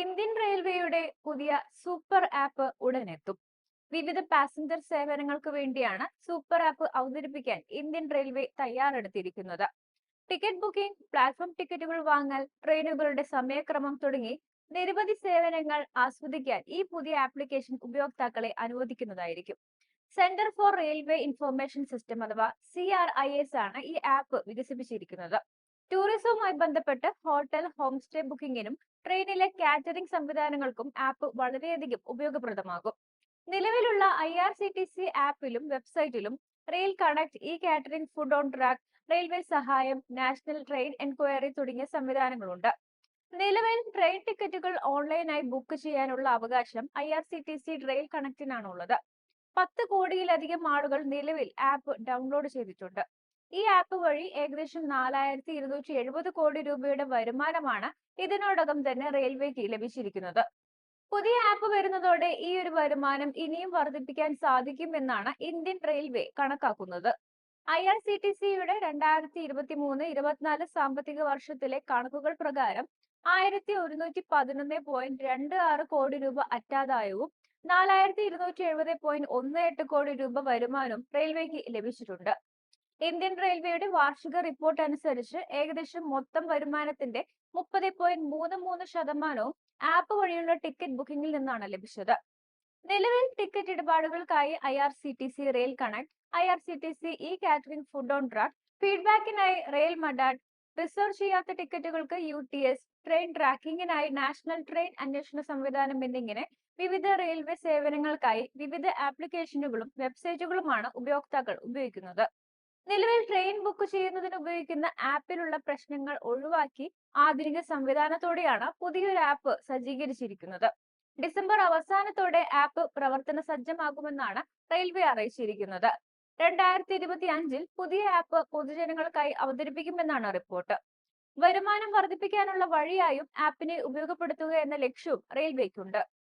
Indian റെയിൽവേയുടെ പുതിയ super app ഉടനെത്തും. വിവിധ പാസഞ്ചർ സേവനങ്ങൾക്ക് വേണ്ടിയാണ് സൂപ്പർ ആപ്പ് അവതരിപ്പിക്കാൻ ഇന്ത്യൻ റെയിൽവേ തയ്യാറെടുത്തിരിക്കുന്നത്. ടിക്കറ്റ് ബുക്കിംഗ് പ്ലാറ്റ്ഫോം ടിക്കറ്റുകൾ വാങ്ങൽ ട്രെയിനുകളുടെ സമയക്രമം തുടങ്ങി നിരവധി സേവനങ്ങൾ ആസ്വദിക്കാൻ ഈ പുതിയ ആപ്ലിക്കേഷൻ ഉപയോക്താക്കളെ അനുവദിക്കുന്നതായിരിക്കും. Centre for railway information system അഥവാ സി ആർ ഐ എസ് ആണ് ഈ ആപ്പ് വികസിപ്പിച്ചിരിക്കുന്നത്. ടൂറിസവുമായി ബന്ധപ്പെട്ട് ഹോട്ടൽ ഹോം സ്റ്റേ ബുക്കിംഗിനും ട്രെയിനിലെ കാറ്ററിംഗ് സംവിധാനങ്ങൾക്കും ആപ്പ് വളരെയധികം ഉപയോഗപ്രദമാകും. നിലവിലുള്ള I R C T C ആപ്പിലും വെബ്സൈറ്റിലും rail connect E catering food on track railway സഹായം നാഷണൽ ട്രെയിൻ എൻക്വയറി തുടങ്ങിയ സംവിധാനങ്ങളുണ്ട്. നിലവിൽ ട്രെയിൻ ടിക്കറ്റുകൾ ഓൺലൈനായി ബുക്ക് ചെയ്യാനുള്ള അവകാശം I R C T C rail കണക്റ്റിനാണുള്ളത് പത്ത് കോടിയിലധികം ആളുകൾ നിലവിൽ ആപ്പ് ഡൗൺലോഡ് ചെയ്തിട്ടുണ്ട്. ഈ ആപ്പ് വഴി ഏകദേശം നാലായിരത്തി ഇരുന്നൂറ്റി എഴുപത് കോടി രൂപയുടെ വരുമാനമാണ് ഇതിനോടകം തന്നെ റെയിൽവേക്ക് ലഭിച്ചിരിക്കുന്നത്. പുതിയ ആപ്പ് വരുന്നതോടെ ഈ ഒരു വരുമാനം ഇനിയും വർദ്ധിപ്പിക്കാൻ സാധിക്കുമെന്നാണ് ഇന്ത്യൻ റെയിൽവേ കണക്കാക്കുന്നത്. ഐ ആർ സി ടി സിയുടെ രണ്ടായിരത്തി ഇരുപത്തി മൂന്ന് ഇരുപത്തിനാല് സാമ്പത്തിക വർഷത്തിലെ കണക്കുകൾ പ്രകാരം ആയിരത്തി ഒരുന്നൂറ്റി പതിനൊന്ന് പോയിന്റ് രണ്ട് ആറ് കോടി രൂപ അറ്റാദായവും നാലായിരത്തി ഇരുന്നൂറ്റി എഴുപത് പോയിന്റ് ഒന്ന് എട്ട് കോടി രൂപ വരുമാനവും റെയിൽവേക്ക് ലഭിച്ചിട്ടുണ്ട്. ഇന്ത്യൻ റെയിൽവേയുടെ വാർഷിക റിപ്പോർട്ട് അനുസരിച്ച് ഏകദേശം മൊത്തം വരുമാനത്തിന്റെ മുപ്പത് പോയിന്റ് മൂന്ന് മൂന്ന് ശതമാനവും ആപ്പ് വഴിയുള്ള ടിക്കറ്റ് ബുക്കിംഗിൽ നിന്നാണ് ലഭിച്ചത്. നിലവിൽ ticket ഇടപാടുകൾക്കായി I R C T C rail connect I R C T C E catering food on track ഫീഡ്ബാക്കിനായി rail Madad reserve ചെയ്യാത്ത ടിക്കറ്റുകൾക്ക് യു ടി എസ് ട്രെയിൻ ട്രാക്കിംഗിനായി നാഷണൽ ട്രെയിൻ അന്വേഷണ സംവിധാനം എന്നിങ്ങനെ വിവിധ റെയിൽവേ സേവനങ്ങൾക്കായി വിവിധ ആപ്ലിക്കേഷനുകളും വെബ്സൈറ്റുകളുമാണ് ഉപയോക്താക്കൾ ഉപയോഗിക്കുന്നത്. നിലവിൽ ട്രെയിൻ ബുക്ക് ചെയ്യുന്നതിന് ഉപയോഗിക്കുന്ന ആപ്പിലുള്ള പ്രശ്നങ്ങൾ ഒഴിവാക്കി ആധുനിക സംവിധാനത്തോടെയാണ് പുതിയൊരു ആപ്പ് സജ്ജീകരിച്ചിരിക്കുന്നത്. ഡിസംബർ അവസാനത്തോടെ ആപ്പ് പ്രവർത്തന സജ്ജമാകുമെന്നാണ് റെയിൽവേ അറിയിച്ചിരിക്കുന്നത്. രണ്ടായിരത്തി ഇരുപത്തി അഞ്ചിൽ പുതിയ ആപ്പ് പൊതുജനങ്ങൾക്കായി അവതരിപ്പിക്കുമെന്നാണ് റിപ്പോർട്ട് വരുമാനം വർദ്ധിപ്പിക്കാനുള്ള വഴിയായും ആപ്പിനെ ഉപയോഗപ്പെടുത്തുക എന്ന ലക്ഷ്യവും റെയിൽവേക്കുണ്ട്